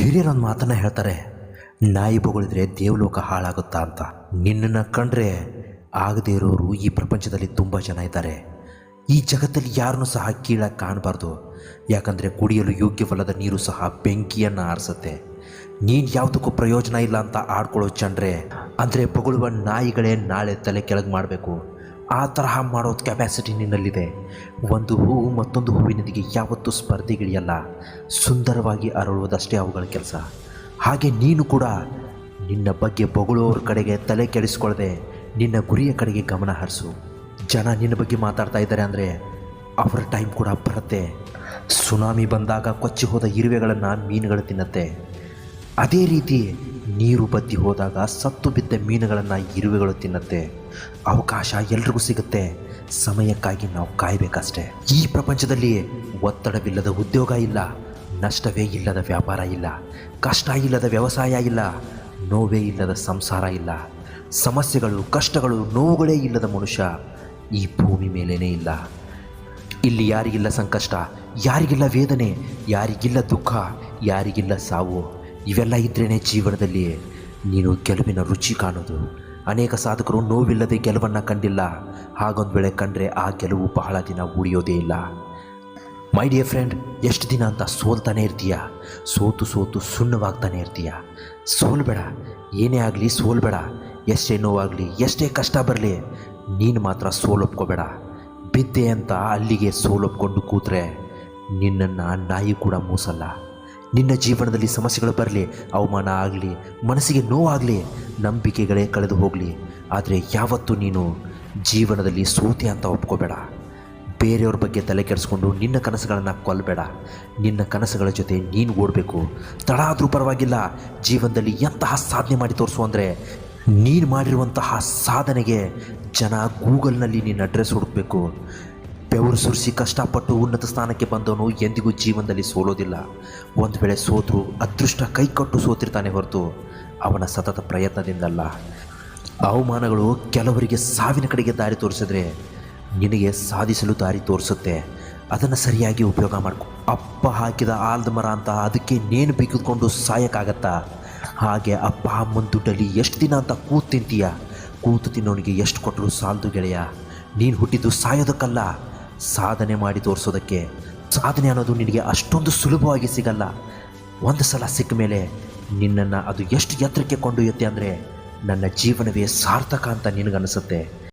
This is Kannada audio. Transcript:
ಹಿರಿಯರೊಂದು ಮಾತನ್ನು ಹೇಳ್ತಾರೆ, ನಾಯಿ ಬೊಗಳಿದ್ರೆ ದೇವಲೋಕ ಹಾಳಾಗುತ್ತಾ ಅಂತ. ನಿನ್ನನ್ನು ಕಂಡ್ರೆ ಆಗದೇ ಇರೋರು ಈ ಪ್ರಪಂಚದಲ್ಲಿ ತುಂಬ ಜನ ಇದ್ದಾರೆ. ಈ ಜಗತ್ತಲ್ಲಿ ಯಾರನ್ನೂ ಸಹ ಕೀಳಾಗಿ ಕಾಣಬಾರ್ದು. ಯಾಕಂದರೆ ಕುಡಿಯಲು ಯೋಗ್ಯವಲ್ಲದ ನೀರು ಸಹ ಬೆಂಕಿಯನ್ನು ಆರಿಸುತ್ತೆ. ನೀನು ಯಾವುದಕ್ಕೂ ಪ್ರಯೋಜನ ಇಲ್ಲ ಅಂತ ಆಡ್ಕೊಳ್ಳೋ ಜನರೇ ಅಂದರೆ ಬೊಗಳುವ ನಾಯಿಗಳೇ ನಾಳೆ ತಲೆ ಕೆಳಗೆ ಮಾಡಬೇಕು. ಆ ತರಹ ಮಾಡೋದು ಕೆಪ್ಯಾಸಿಟಿ ನಿನ್ನಲ್ಲಿದೆ. ಒಂದು ಹೂವು ಮತ್ತೊಂದು ಹೂವಿನೊಂದಿಗೆ ಯಾವತ್ತೂ ಸ್ಪರ್ಧೆಗಳಿಯಲ್ಲ. ಸುಂದರವಾಗಿ ಅರಳುವುದಷ್ಟೇ ಅವುಗಳ ಕೆಲಸ. ಹಾಗೆ ನೀನು ಕೂಡ ನಿನ್ನ ಬಗ್ಗೆ ಬೊಗಳೋರ ಕಡೆಗೆ ತಲೆ ಕೆಡಿಸ್ಕೊಳ್ಳದೆ ನಿನ್ನ ಗುರಿಯ ಕಡೆಗೆ ಗಮನ ಹರಿಸು. ಜನ ನಿನ್ನ ಬಗ್ಗೆ ಮಾತಾಡ್ತಾ ಇದ್ದಾರೆ ಅಂದರೆ ಅವರ ಟೈಮ್ ಕೂಡ ಬರುತ್ತೆ. ಸುನಾಮಿ ಬಂದಾಗ ಕೊಚ್ಚಿ ಹೋದ ಇರುವೆಗಳನ್ನು ಮೀನುಗಳು ತಿನ್ನತ್ತೆ. ಅದೇ ರೀತಿ ನೀರು ಬತ್ತಿ ಹೋದಾಗ ಸತ್ತು ಬಿದ್ದ ಮೀನುಗಳನ್ನು ಇರುವೆಗಳು ತಿನ್ನತ್ತೆ. ಅವಕಾಶ ಎಲ್ರಿಗೂ ಸಿಗುತ್ತೆ. ಸಮಯಕ್ಕಾಗಿ ನಾವು ಕಾಯಬೇಕಷ್ಟೆ. ಈ ಪ್ರಪಂಚದಲ್ಲಿ ಒತ್ತಡವಿಲ್ಲದ ಉದ್ಯೋಗ ಇಲ್ಲ, ನಷ್ಟವೇ ಇಲ್ಲದ ವ್ಯಾಪಾರ ಇಲ್ಲ, ಕಷ್ಟ ಇಲ್ಲದ ವ್ಯವಸಾಯ ಇಲ್ಲ, ನೋವೇ ಇಲ್ಲದ ಸಂಸಾರ ಇಲ್ಲ, ಸಮಸ್ಯೆಗಳು, ಕಷ್ಟಗಳು, ನೋವುಗಳೇ ಇಲ್ಲದ ಮನುಷ್ಯ ಈ ಭೂಮಿ ಮೇಲೇ ಇಲ್ಲ. ಇಲ್ಲಿ ಯಾರಿಗಿಲ್ಲ ಸಂಕಷ್ಟ, ಯಾರಿಗಿಲ್ಲ ವೇದನೆ, ಯಾರಿಗಿಲ್ಲ ದುಃಖ, ಯಾರಿಗಿಲ್ಲ ಸಾವು. ಇವೆಲ್ಲ ಇದ್ರೇ ಜೀವನದಲ್ಲಿ ನೀನು ಗೆಲುವಿನ ರುಚಿ ಕಾಣೋದು. ಅನೇಕ ಸಾಧಕರು ನೋವಿಲ್ಲದೆ ಗೆಲುವನ್ನು ಕಂಡಿಲ್ಲ. ಹಾಗೊಂದು ವೇಳೆ ಕಂಡ್ರೆ ಆ ಗೆಲುವು ಬಹಳ ದಿನ ಉಳಿಯೋದೇ ಇಲ್ಲ. ಮೈ ಡಿಯರ್ ಫ್ರೆಂಡ್ ಎಷ್ಟು ದಿನ ಅಂತ ಸೋಲ್ತಾನೆ ಇರ್ತೀಯ? ಸೋತು ಸೋತು ಸುಣ್ಣವಾಗ್ತಾನೆ ಇರ್ತೀಯ? ಸೋಲ್ಬೇಡ. ಏನೇ ಆಗಲಿ ಸೋಲ್ಬೇಡ. ಎಷ್ಟೇ ನೋವಾಗಲಿ, ಎಷ್ಟೇ ಕಷ್ಟ ಬರಲಿ, ನೀನು ಮಾತ್ರ ಸೋಲೊಪ್ಕೋಬೇಡ. ಬಿದ್ದೆ ಅಂತ ಅಲ್ಲಿಗೆ ಸೋಲೊಪ್ಕೊಂಡು ಕೂತ್ರೆ ನಿನ್ನನ್ನು ನಾಯಿ ಕೂಡ ಮೂಸಲ್ಲ. ನಿನ್ನ ಜೀವನದಲ್ಲಿ ಸಮಸ್ಯೆಗಳು ಬರಲಿ, ಅವಮಾನ ಆಗಲಿ, ಮನಸ್ಸಿಗೆ ನೋವಾಗಲಿ, ನಂಬಿಕೆಗಳೇ ಕಳೆದು ಹೋಗಲಿ. ಆದರೆ ಯಾವತ್ತೂ ನೀನು ಜೀವನದಲ್ಲಿ ಸೋತೆ ಅಂತ ಒಪ್ಕೋಬೇಡ. ಬೇರೆಯವ್ರ ಬಗ್ಗೆ ತಲೆ ಕೆಡಿಸ್ಕೊಂಡು ನಿನ್ನ ಕನಸುಗಳನ್ನು ಕೊಲ್ಲಬೇಡ ನಿನ್ನ ಕನಸುಗಳ ಜೊತೆ ನೀನು ಓಡಬೇಕು. ತಡ ಆದರೂ ಪರವಾಗಿಲ್ಲ, ಜೀವನದಲ್ಲಿ ಎಂತಹ ಸಾಧನೆ ಮಾಡಿ ತೋರಿಸು ಅಂದರೆ ನೀನು ಮಾಡಿರುವಂತಹ ಸಾಧನೆಗೆ ಜನ ಗೂಗಲ್ನಲ್ಲಿ ನಿನ್ನ ಅಡ್ರೆಸ್ ಹುಡುಕಬೇಕು. ಬೆವರು ಸುರಿಸಿ ಕಷ್ಟಪಟ್ಟು ಉನ್ನತ ಸ್ಥಾನಕ್ಕೆ ಬಂದವನು ಎಂದಿಗೂ ಜೀವನದಲ್ಲಿ ಸೋಲೋದಿಲ್ಲ. ಒಂದು ವೇಳೆ ಸೋತರು ಅದೃಷ್ಟ ಕೈಕಟ್ಟು ಸೋತಿರ್ತಾನೆ ಹೊರತು ಅವನ ಸತತ ಪ್ರಯತ್ನದಿಂದಲ್ಲ. ಅವಮಾನಗಳು ಕೆಲವರಿಗೆ ಸಾವಿನ ಕಡೆಗೆ ದಾರಿ ತೋರಿಸಿದ್ರೆ ನಿನಗೆ ಸಾಧಿಸಲು ದಾರಿ ತೋರಿಸುತ್ತೆ. ಅದನ್ನು ಸರಿಯಾಗಿ ಉಪಯೋಗ ಮಾಡ್ಕೊ. ಅಪ್ಪ ಹಾಕಿದ ಆಲ್ದ ಮರ ಅಂತ ಅದಕ್ಕೆ ನೇಣು ಬಿಗಿದುಕೊಂಡು ಸಾಯಕ್ಕಾಗತ್ತಾ? ಹಾಗೆ ಅಪ್ಪ ಅಮ್ಮನ ದುಡ್ಡಲ್ಲಿ ಎಷ್ಟು ದಿನ ಅಂತ ಕೂತು ತಿಂತೀಯ? ಕೂತು ತಿನ್ನೋನಿಗೆ ಎಷ್ಟು ಕೊಟ್ಟರು ಸಾಲದು ಗೆಳೆಯ? ನೀನು ಹುಟ್ಟಿದ್ದು ಸಾಯೋದಕ್ಕಲ್ಲ. ಸಾಧನೆ ಮಾಡಿ ತೋರಿಸೋದಕ್ಕೆ, ಸಾಧನೆ ಅನ್ನೋದು ನಿನಗೆ ಅಷ್ಟೊಂದು ಸುಲಭವಾಗಿ ಸಿಗಲ್ಲ. ಒಂದು ಸಲ ಸಿಕ್ಕ ಮೇಲೆ ನಿನ್ನನ್ನು ಅದು ಎಷ್ಟು ಎತ್ತರಕ್ಕೆ ಕೊಂಡೊಯ್ಯುತ್ತೆ ಅಂದರೆ ನನ್ನ ಜೀವನವೇ ಸಾರ್ಥಕ ಅಂತ ನಿನಗನ್ನಿಸುತ್ತೆ.